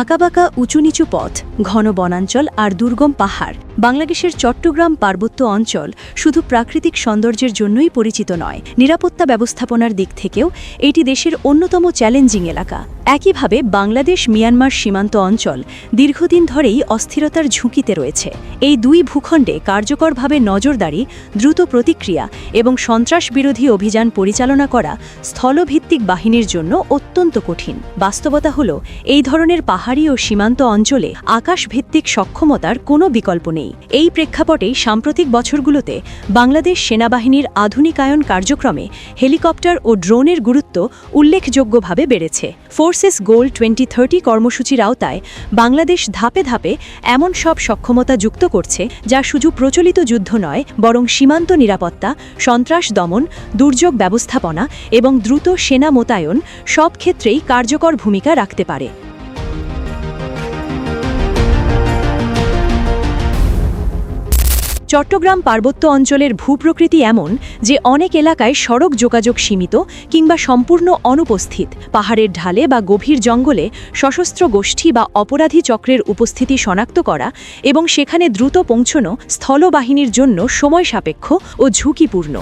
আঁকাবাঁকা উঁচু নিচু পথ, ঘন বনাঞ্চল আর দুর্গম পাহাড়। বাংলাদেশের চট্টগ্রাম পার্বত্য অঞ্চল শুধু প্রাকৃতিক সৌন্দর্যের জন্যই পরিচিত নয়, নিরাপত্তা ব্যবস্থাপনার দিক থেকেও এটি দেশের অন্যতম চ্যালেঞ্জিং এলাকা। একইভাবে বাংলাদেশ মিয়ানমার সীমান্ত অঞ্চল দীর্ঘদিন ধরেই অস্থিরতার ঝুঁকিতে রয়েছে। এই দুই ভূখণ্ডে কার্যকরভাবে নজরদারি, দ্রুত প্রতিক্রিয়া এবং সন্ত্রাস বিরোধী অভিযান পরিচালনা করা স্থলভিত্তিক বাহিনীর জন্য অত্যন্ত কঠিন। বাস্তবতা হল, এই ধরনের পাহাড়ি ও সীমান্ত অঞ্চলে আকাশভিত্তিক সক্ষমতার কোনো বিকল্প নেই। এই প্রেক্ষাপটেই সাম্প্রতিক বছরগুলোতে বাংলাদেশ সেনাবাহিনীর আধুনিকায়ন কার্যক্রমে হেলিকপ্টার ও ড্রোনের গুরুত্ব উল্লেখযোগ্যভাবে বেড়েছে। ফোর্সেস গোল টোয়েন্টি থার্টি কর্মসূচির আওতায় বাংলাদেশ ধাপে ধাপে এমন সব সক্ষমতা যুক্ত করছে, যা শুধু প্রচলিত যুদ্ধ নয়, বরং সীমান্ত নিরাপত্তা, সন্ত্রাস দমন, দুর্যোগ ব্যবস্থাপনা এবং দ্রুত সেনা মোতায়েন সব ক্ষেত্রেই কার্যকর ভূমিকা রাখতে পারে। চট্টগ্রাম পার্বত্য অঞ্চলের ভূপ্রকৃতি এমন যে অনেক এলাকায় সড়ক যোগাযোগ সীমিত কিংবা সম্পূর্ণ অনুপস্থিত। পাহাড়ের ঢালে বা গভীর জঙ্গলে সশস্ত্র গোষ্ঠী বা অপরাধী চক্রের উপস্থিতি শনাক্ত করা এবং সেখানে দ্রুত পৌঁছনো স্থলবাহিনীর জন্য সময় সাপেক্ষ ও ঝুঁকিপূর্ণ।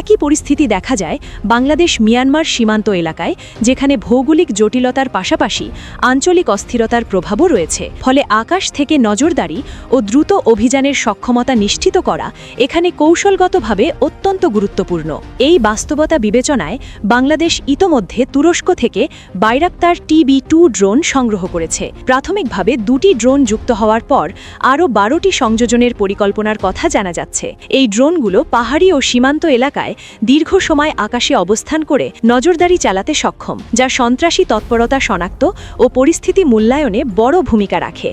একই পরিস্থিতি দেখা যায় বাংলাদেশ মিয়ানমার সীমান্ত এলাকায়, যেখানে ভৌগোলিক জটিলতার পাশাপাশি আঞ্চলিক অস্থিরতার প্রভাবও রয়েছে। ফলে আকাশ থেকে নজরদারি ও দ্রুত অভিযানের সক্ষমতা নিশ্চিত করা এখানে কৌশলগতভাবে অত্যন্ত গুরুত্বপূর্ণ। এই বাস্তবতা বিবেচনায় বাংলাদেশ ইতোমধ্যে তুরস্ক থেকে বাইরাক্তার টিবি টু ড্রোন সংগ্রহ করেছে। প্রাথমিকভাবে দুটি ড্রোন যুক্ত হওয়ার পর আরও বারোটি সংযোজনের পরিকল্পনার কথা জানা যাচ্ছে। এই ড্রোনগুলো পাহাড়ি ও সীমান্ত এলাকায় দীর্ঘ সময় আকাশে অবস্থান করে নজরদারি চালাতে সক্ষম, যা সন্ত্রাসী তৎপরতা শনাক্ত ও পরিস্থিতি মূল্যায়নে বড় ভূমিকা রাখে।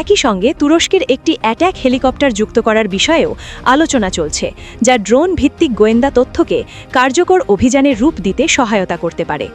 একই সঙ্গে তুরস্কের একটি অ্যাট্যাক হেলিকপ্টার যুক্ত করার বিষয়েও আলোচনা চলছে, যা ড্রোন ভিত্তিক গোয়েন্দা তথ্যকে কার্যকর অভিযানের রূপ দিতে সহায়তা করতে পারে।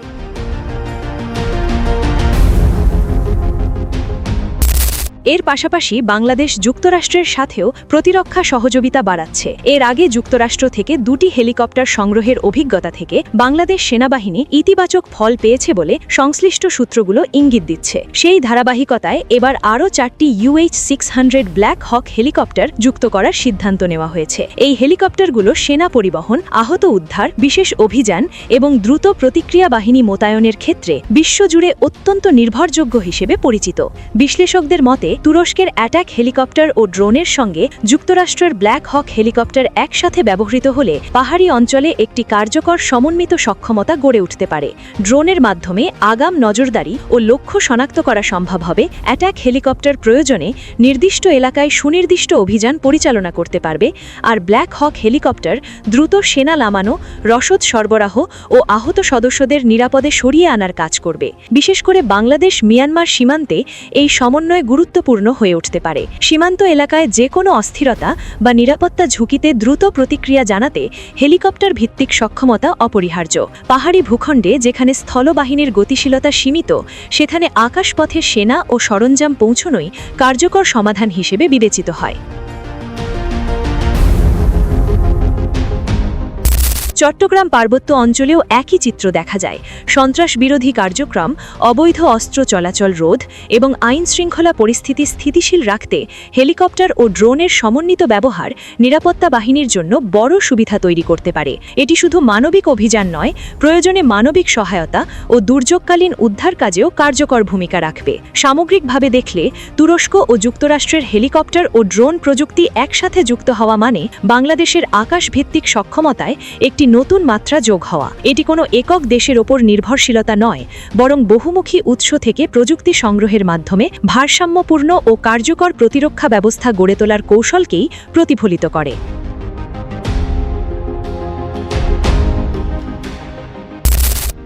এর পাশাপাশি বাংলাদেশ যুক্তরাষ্ট্রের সাথেও প্রতিরক্ষা সহযোগিতা বাড়াচ্ছে। এর আগে যুক্তরাষ্ট্র থেকে দুটি হেলিকপ্টার সংগ্রহের অভিজ্ঞতা থেকে বাংলাদেশ সেনাবাহিনী ইতিবাচক ফল পেয়েছে বলে সংশ্লিষ্ট সূত্রগুলো ইঙ্গিত দিচ্ছে। সেই ধারাবাহিকতায় এবার আরও চারটি UH six hundred Black Hawk helicopter যুক্ত করার সিদ্ধান্ত নেওয়া হয়েছে। এই হেলিকপ্টারগুলো সেনা পরিবহন, আহত উদ্ধার, বিশেষ অভিযান এবং দ্রুত প্রতিক্রিয়া বাহিনী মোতায়েনের ক্ষেত্রে বিশ্বজুড়ে অত্যন্ত নির্ভরযোগ্য হিসেবে পরিচিত। বিশ্লেষকদের মতে তুরস্কের অ্যাটাক হেলিকপ্টার ও ড্রোনের সঙ্গে যুক্তরাষ্ট্রের ব্ল্যাক হক হেলিকপ্টার একসাথে ব্যবহৃত হলে পাহাড়ি অঞ্চলে একটি কার্যকর সমন্বিত সক্ষমতা গড়ে উঠতে পারে। ড্রোনের মাধ্যমে আগাম নজরদারি ও লক্ষ্য শনাক্ত করা সম্ভব হবে। অ্যাটাক হেলিকপ্টার প্রয়োজনে নির্দিষ্ট এলাকায় সুনির্দিষ্ট অভিযান পরিচালনা করতে পারবে আর ব্ল্যাক হক হেলিকপ্টার দ্রুত সেনা নামানো, রসদ সরবরাহ ও আহত সদস্যদের নিরাপদে সরিয়ে আনার কাজ করবে। বিশেষ করে বাংলাদেশ মিয়ানমার সীমান্তে এই সমন্বয় গুরুত্বপূর্ণ হয়ে উঠতে পারে। সীমান্ত এলাকায় যে কোনো অস্থিরতা বা নিরাপত্তা ঝুঁকিতে দ্রুত প্রতিক্রিয়া জানাতে হেলিকপ্টার ভিত্তিক সক্ষমতা অপরিহার্য। পাহাড়ি ভূখণ্ডে যেখানে স্থলবাহিনীর গতিশীলতা সীমিত, সেখানে আকাশপথে সেনা ও সরঞ্জাম পৌঁছনোই কার্যকর সমাধান হিসেবে বিবেচিত হয়। চট্টগ্রাম পার্বত্য অঞ্চলেও একই চিত্র দেখা যায়। সন্ত্রাস বিরোধী কার্যক্রম, অবৈধ অস্ত্র চলাচল রোধ এবং আইন শৃঙ্খলা পরিস্থিতি স্থিতিশীল রাখতে হেলিকপ্টার ও ড্রোনের সমন্বিত ব্যবহার নিরাপত্তা বাহিনীর জন্য বড় সুবিধা তৈরি করতে পারে। এটি শুধু মানবিক অভিযান নয়, প্রয়োজনে মানবিক সহায়তা ও দুর্যোগকালীন উদ্ধার কাজেও কার্যকর ভূমিকা রাখবে। সামগ্রিকভাবে দেখলে, তুরস্ক ও যুক্তরাষ্ট্রের হেলিকপ্টার ও ড্রোন প্রযুক্তি একসাথে যুক্ত হওয়া মানে বাংলাদেশের আকাশভিত্তিক সক্ষমতায় একটি নতুন মাত্রা যোগ হওয়া। এটি কোনো একক দেশের ওপর নির্ভরশীলতা নয়, বরং বহুমুখী উৎস থেকে প্রযুক্তি সংগ্রহের মাধ্যমে ভারসাম্যপূর্ণ ও কার্যকর প্রতিরক্ষা ব্যবস্থা গড়ে তোলার কৌশলকেই প্রতিফলিত করে।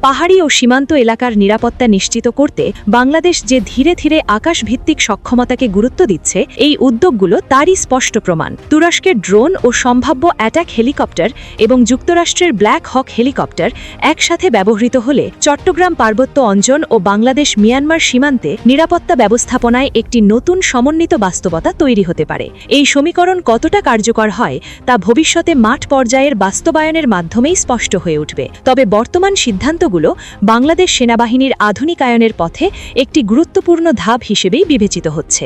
পাহাড়ি ও সীমান্ত এলাকার নিরাপত্তা নিশ্চিত করতে বাংলাদেশ যে ধীরে ধীরে আকাশভিত্তিক সক্ষমতাকে গুরুত্ব দিচ্ছে, এই উদ্যোগগুলো তারই স্পষ্ট প্রমাণ। তুরস্কের ড্রোন ও সম্ভাব্য অ্যাটাক হেলিকপ্টার এবং যুক্তরাষ্ট্রের ব্ল্যাক হক হেলিকপ্টার একসাথে ব্যবহৃত হলে চট্টগ্রাম পার্বত্য অঞ্চল ও বাংলাদেশ মিয়ানমার সীমান্তে নিরাপত্তা ব্যবস্থাপনায় একটি নতুন সমন্বিত বাস্তবতা তৈরি হতে পারে। এই সমীকরণ কতটা কার্যকর হয়, তা ভবিষ্যতে মাঠ পর্যায়ের বাস্তবায়নের মাধ্যমেই স্পষ্ট হয়ে উঠবে। তবে বর্তমান সিদ্ধান্তগুলো প্রকল্পগুলো বাংলাদেশ সেনাবাহিনীর আধুনিকায়নের পথে একটি গুরুত্বপূর্ণ ধাপ হিসেবেই বিবেচিত হচ্ছে।